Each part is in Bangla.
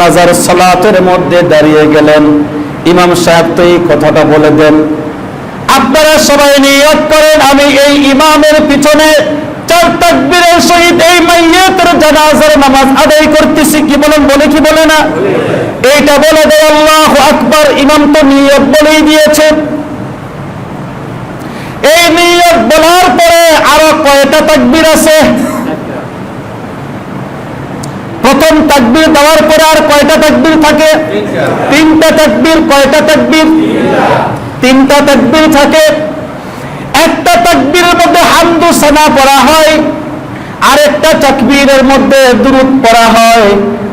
নাজার সালাতের মধ্যে দাঁড়িয়ে গেলেন। ইমাম সাহেব তো এই কথাটা বলে দেন, আপনারা সবাই নিয়ত করেন, আমি এই ইমামের পিছনে চার তাকবীরের সহিত এই মাইয়াতের জানাজার নামাজ আদায় করতেছি। কি বলেন, বলে কি বলে না? এইটা বলে দেয়, আল্লাহ আকবার, ইমাম তো নিয়ত বলেই দিয়েছে এই নিয়ত বলার পরে আরও কয়টা তাকবীর আছে? প্রথম তাকবীর দেওয়ার পরে আর কয়টা তাকবীর থাকে? তিনটা তাকবীর, কয়টা তাকবীর? তিনটা তাকবীর থাকে। একটা তাকবীরের মধ্যে হামদু সানা পড়া হয়, আরেকটা তাকবীরের মধ্যে দুরুদ পড়া হয়,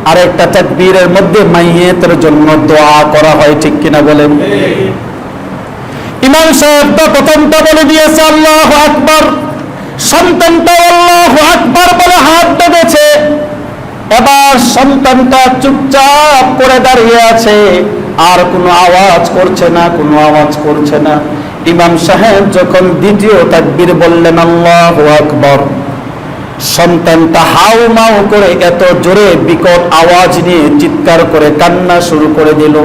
আরেকটা তাকবীরের মধ্যে মাইয়েতের জন্য দোয়া করা হয়, ঠিক কিনা বলেন? ইমাম সাহেব তো প্রথমটা বলে দিয়েছে, আল্লাহ আকবার। সন্তানটা আল্লাহ আকবার বলে হাত বেঁধেছে। এবার সন্তানটা চুপচাপ করে দাঁড়িয়ে আছে। আর কোনো আওয়াজ করছে না, কোনো আওয়াজ করছে না। ইমাম সাহেব যখন দ্বিতীয় তাকবীর বললেন, আল্লাহ আকবর। সন্তানটা হাউ মাউ করে এত জোরে বিকট আওয়াজ নিয়ে চিৎকার করে কান্না শুরু করে দিল।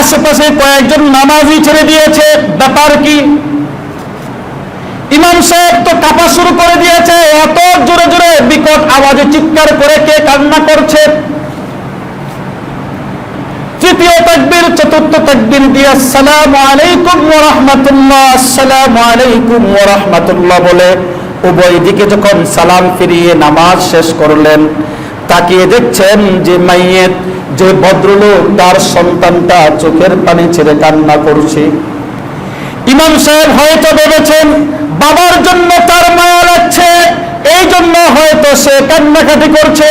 আশেপাশে কয়েকজন নামাজি ছেড়ে দিয়েছে। ব্যাপার কি? ইমাম সাহেব তো কাপা শুরু করে দিয়েছে, এত জোরে জোরে বিকট আওয়াজে চিৎকার করে কে কান্না করছে? তৃতীয় তাকবীর, চতুর্থ তাকবীর দিয়ে আসসালামু আলাইকুম ওয়া রাহমাতুল্লাহ, আসসালামু আলাইকুম ওয়া রাহমাতুল্লাহ বলে উভয় দিকে যখন সালাম ফিরিয়ে নামাজ শেষ করলেন, তাকিয়ে দেখছেন যে মাইয়েত, যে ভদ্রলোক তার সন্তানটা চোখের পানি ছেড়ে কান্না করছে। ইমাম সাহেব হয়তো ভেবেছেন বাবার জন্য তার মায়া লাগছে, এই জন্য হয়তো সে কান্নাকাটি করছে।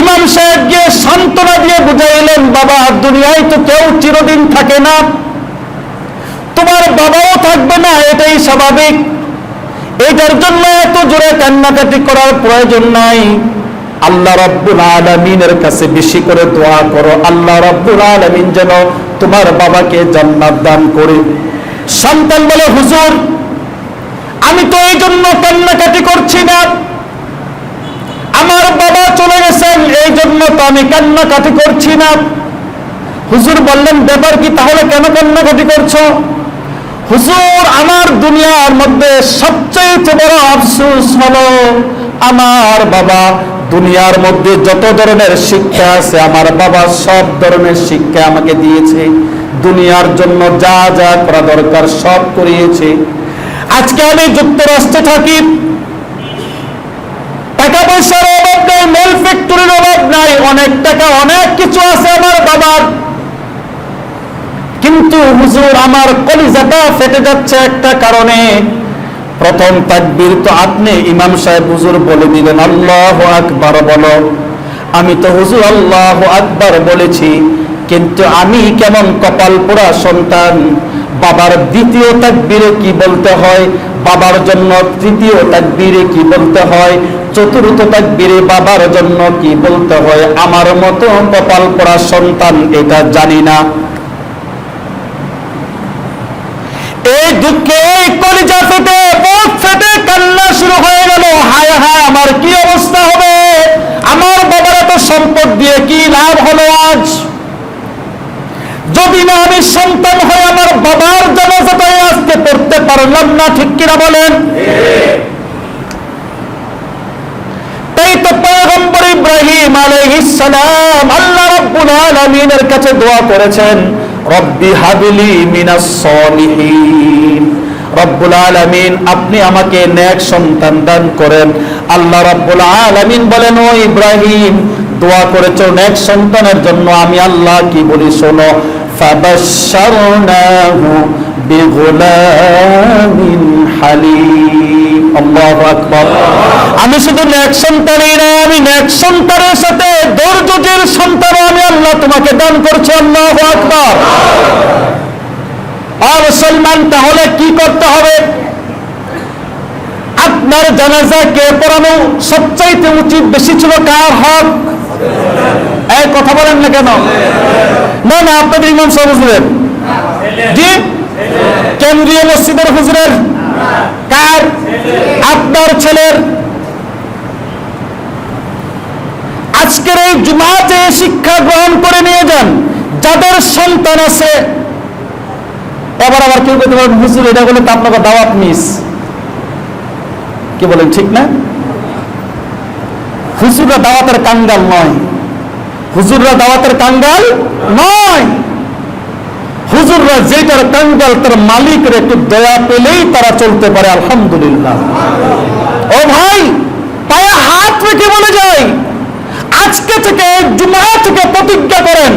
ইমাম সাহেব গিয়ে সান্ত্বনা দিয়ে বুঝাইলেন, বাবা, দুনিয়ায় তো কেউ চিরদিন থাকে না। তোমার বাবাও থাকবে না, এটাই স্বাভাবিক। এটার জন্য এত জোরে কান্নাকাটি করার প্রয়োজন নাই। আল্লাহ রব্বুল আলমিনের কাছে বেশি করে দোয়া করো, আল্লাহ রব্বুল আলমিন যেন তোমার বাবাকে জান্নাত দান করে। সন্তান বলে, হুজুর আমি তো এই জন্য কান্নাকাটি করছি না। আমার বাবা চলে গেছেন এই জন্য তো আমি কান্নাকাটি করছি না। হুজুর বললেন, ব্যাপার কি? তাহলে কেন কান্নাকাটি করছ? হুজুর, আমার দুনিয়ার মধ্যে সবচেয়ে বড় আফসোস হলো আমার বাবা। দুনিয়ার মধ্যে যত ধরনের শিক্ষা আছে, আমার বাবা সব ধরনের শিক্ষা আমাকে দিয়েছে। দুনিয়ার জন্য যা যা করা দরকার সব করিয়েছে। আজকে আমি যুক্তরাষ্ট্রে থাকি। টাকা পয়সার অভাব নাই, মেল ফ্যাক্টরির অভাব নাই, অনেক টাকা, অনেক কিছু আছে আমার বাবার। কিন্তু হুজুর, আমার কলিজাটা ফেটে যাচ্ছে একটা কারণে। প্রথম তাকবীর তো আপনি ইমাম সাহেব হুজুর বলে দিলেন, আল্লাহ আকবার বলো। আমি তো হুজুর, আল্লাহ আকবার বলেছি। কিন্তু আমি কেমন কপাল পোড়া সন্তান? বাবার দ্বিতীয় তাকবীরে কি বলতে হয়? বাবার জন্য তৃতীয় তাকবীরে কি বলতে হয়? চতুর্থ তাকবীরে বাবার জন্য কি বলতে হয়? আমার মতো কপাল পোড়া সন্তান এটা জানি না। এই দুঃখে এই কলিজা ফেটে বুক ফেটে কান্না শুরু হয়ে গেল। হায় হায়, আমার কি অবস্থা হবে? আমার বাবার এত সম্পদ দিয়ে কি লাভ হলো আজ? যদি না আমি সন্তান হয়ে আমার বাবার জানাজাটাই আজকে পড়তে পারলাম না, ঠিক কিনা বলেন? তাই তো পয়গম্বর ইব্রাহিম আলাইহিস আল্লাহ রাব্বুল আলামিনের কাছে দোয়া করেছেন, রব্বি হাবিলি মিনাস সলিহিন। রব্বুল আলামিন, আপনি আমাকে নেক সন্তান দান করেন। আল্লাহ রব্বুল আলামিন বলেন, ও ইব্রাহিম, দোয়া করেছ নেক সন্তানের জন্য, আমি আল্লাহ কি বলি, শোনো ফাবাশশারনাহু বিগুলামিন হালিম আল্লাহু আকবার আমি শুধু নেক সন্তানই না, আমি নেক সন্তানের সাথে ধৈর্যের সন্তান আমি আল্লাহ তোমাকে দান করছি, আল্লাহু আকবার। আর মুসলমান, তাহলে কি করতে হবে? আপনার জানাজা কে পড়ানো সবচাইতে উচিত বেশি ছিল কার হক? এই কথা বলেন না কেন? না না, আপনাদের ইমাম সাহেব হুজুরের জি? কেন্দ্রীয় মসজিদের হুজুরের কার? আপনার ছেলের। আজকের এই জুমাতে শিক্ষা গ্রহণ করে নিয়ে যান, যাদের সন্তান আছে। এবার আবার কেউ বলতে পারেন হুজুর, এটা বলে তো আপনাকে দাওয়াত মিস। কি বলেন, ঠিক না? হুজুররা দাওয়াতের কাঙ্গাল নয়। হুজুররা দাওয়াতের কাঙ্গাল নয়। হুজুররা যেটার কাঙ্গাল তার মালিকের একটু দয়া পেলেই তারা চলতে পারে, আলহামদুলিল্লাহ। ও ভাই, পায়ে হাত রেখে বলে যাই। আজকে থেকে জুমা থেকে প্রতিজ্ঞা করেন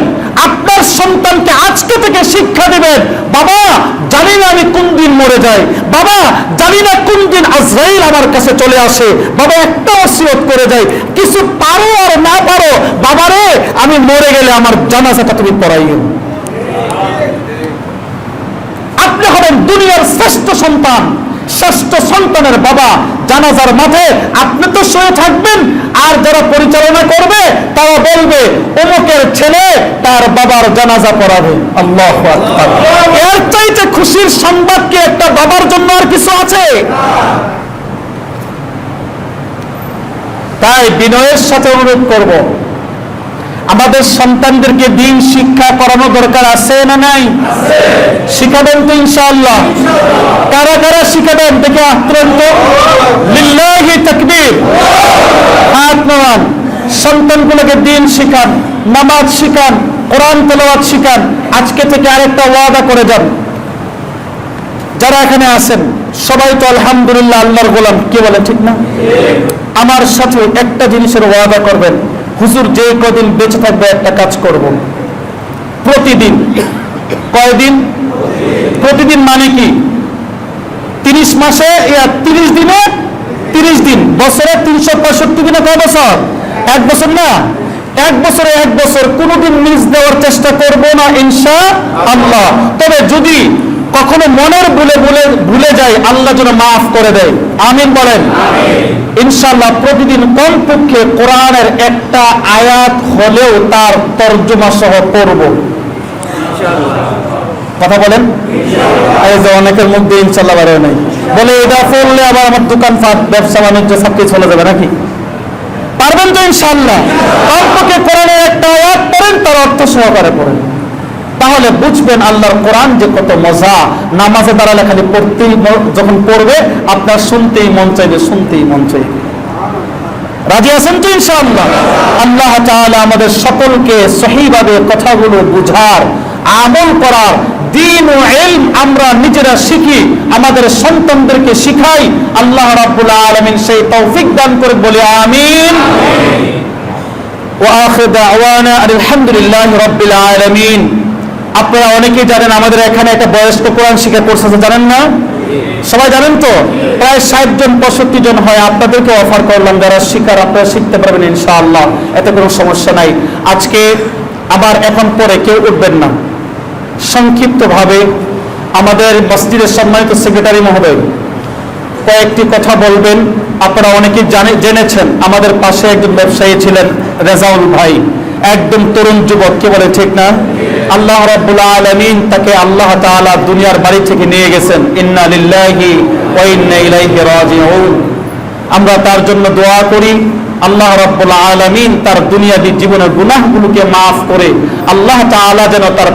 আপনার সন্তানকে আজকে থেকে শিক্ষা দেবেন। বাবা, জানি না আমি কোন দিন মরে যাই। বাবা, জানি না কোন দিন আজরাইল আমার কাছে চলে আসে। বাবা, একটা অসিরত করে যাই। কিছু পারো আর না পারো বাবা রে আমি মরে গেলে আমার জানাজাটা তুমি পড়াইও। আপনি হবেন দুনিয়ার শ্রেষ্ঠ সন্তান। শ্রেষ্ঠ সন্তানের বাবা জানাজার মাঠে আপনি তো শুয়ে থাকবেন, আর যারা পরিচালনা করবে, তারা বলবে, অমুকের ছেলে তার বাবার জানাজা পড়াবে। আল্লাহ এর চাইতে খুশির সংবাদ কি একটা বাবার জন্য আর কিছু আছে? তাই বিনয়ের সাথে অনুরোধ করব। আমাদের সন্তানদেরকে দিন শিক্ষা করানো দরকার আছে না নাই? শিখাবেন তো ইনশাআল্লাহ। কারা কারা শিখাবেন? দেখে আক্রান্ত সন্তানগুলোকে দিন শিখান, নামাজ শিখান, কোরআন তেলাওয়াত শিখান। আজকে থেকে আরেকটা ওয়াদা করে যান। যারা এখানে আছেন, সবাই তো আলহামদুলিল্লাহ আল্লাহর গোলাম। কে বলে, ঠিক না? আমার সাথে একটা জিনিসের ওয়াদা করবেন। হুজুর যে কদিন বেঁচে থাকবে একটা কাজ করব। প্রতিদিন। কয়দিন? প্রতিদিন মানে কি? তিরিশ মাসে তিরিশ দিনে তিরিশ দিন। বছরে তিনশো পঁয়ষট্টি দিনে কয় বছর? এক বছর না? এক বছরে এক বছর। কোনোদিন মিস দেওয়ার চেষ্টা করব না ইনশা আল্লাহ। তবে যদি কখনো মনের ভুলে ভুলে ভুলে যায় আল্লাহ যেন মাফ করে দেয়। আমিন বলেন। ইনশাল্লাহ প্রতিদিন কমপক্ষে কোরআনের একটা আয়াত হলেও তার তর্জমা সহ পড়ব। কথা বলেন? এই যে অনেকের মধ্যে ইনশাল্লাহ বাড়ে নাই। বলে এটা পড়লে আবার আমার দোকানপাট ব্যবসা বাণিজ্য সব কিছু চলে যাবে নাকি? পারবেন তো ইনশাল্লাহ কমপক্ষে কোরআনের একটা আয়াত পড়েন তার অর্থ সহকারে পড়েন। তাহলে বুঝবেন আল্লাহর কোরআন যে কত মজা। নামাজে দাঁড়ালে খালি পড়তেই যখন পড়বে আপনার শুনতেই মন চাইবে শুনতেই মন চাইবে। রাজি আছেন তো ইনশাআল্লাহ? আল্লাহ তাআলা আমাদের সকলকে সহিভাবে কথাগুলো বুঝার আমল করার দিন ও ইলম আমরা নিজেরা শিখি আমাদের সন্তানদেরকে শিখাই। আল্লাহ রাব্বুল আলামিন সেই তৌফিক দান করে বলি আমিন। আমিন। ওয়া আখির দাওয়ানা আলহামদুলিল্লাহি রাব্বিল আলামিন। আপনারা অনেকেই জানেন আমাদের এখানে একটা বয়স্ক কোরআন শিক্ষা কোর্স আছে, জানেন না? সবাই জানেন তো? প্রায় ষাট জন, পঁয়ষট্টি জন হয়, আপনাদেরকে অফার করলাম, যারা শিকার আপনারা শিখতে পারবেন ইনশাআল্লাহ, এতে কোনো সমস্যা নাই। আজকে আবার এখন পরে কেউ উঠবেন না। সংক্ষিপ্তভাবে আমাদের মসজিদের সম্মানিত সেক্রেটারি মহোদয়, কয়েকটি কথা বলবেন। আপনারা অনেকেই জানে, জেনেছেন, আমাদের পাশে একজন ব্যবসায়ী ছিলেন রেজাউল ভাই, একদম তরুণ যুবক, কে বলে ঠিক না? আল্লাহ রাব্বুল আলামিন তাকে আল্লাহ তাআলা দুনিয়ার বাড়ি থেকে নিয়ে গেছেন। ইন্না লিল্লাহি ওয়া ইন্না ইলাইহি রাজিউন। আমরা তার জন্য দোয়া করি, আল্লাহ রাব্বুল আলামিন তার দুনিয়াবি জীবনের গুনাহগুলোকে মাফ করে, আল্লাহ তাআলা যেন তার